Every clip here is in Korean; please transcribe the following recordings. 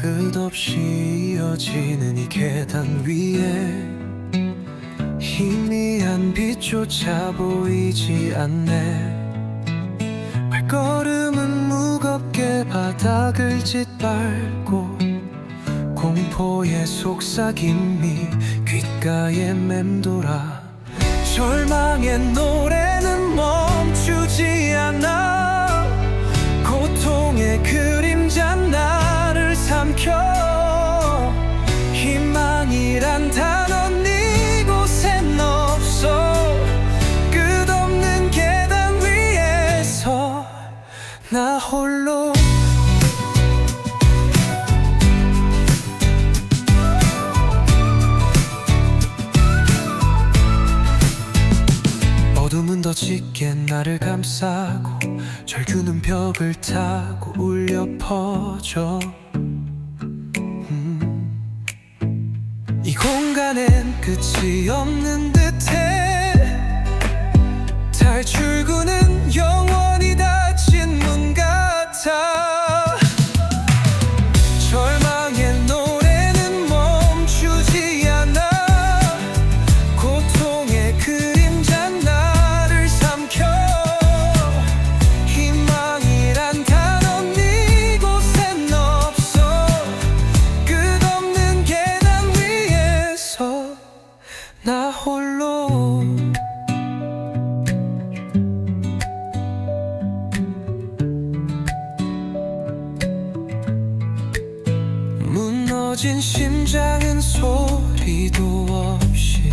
끝없이 이어지는 이 계단 위에 희미한 빛조차 보이지 않네. 발걸음은 무겁게 바닥을 짓밟고 공포의 속삭임이 귓가에 맴돌아 절망의 노래 이란 단어는 이곳엔 없어. 끝없는 계단 위에서 나 홀로. 어둠은 더 짙게 나를 감싸고 절규는 벽을 타고 울려 퍼져 끝이 없는 듯 무너진 심장은 소리도 없이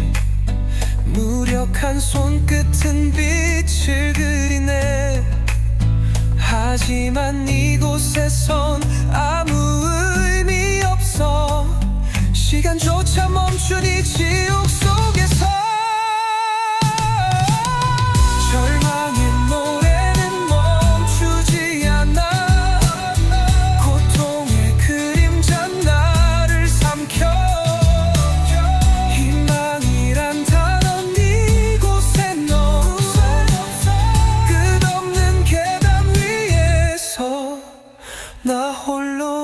무력한 손끝은 빛을 그리네. 하지만 이 나 홀로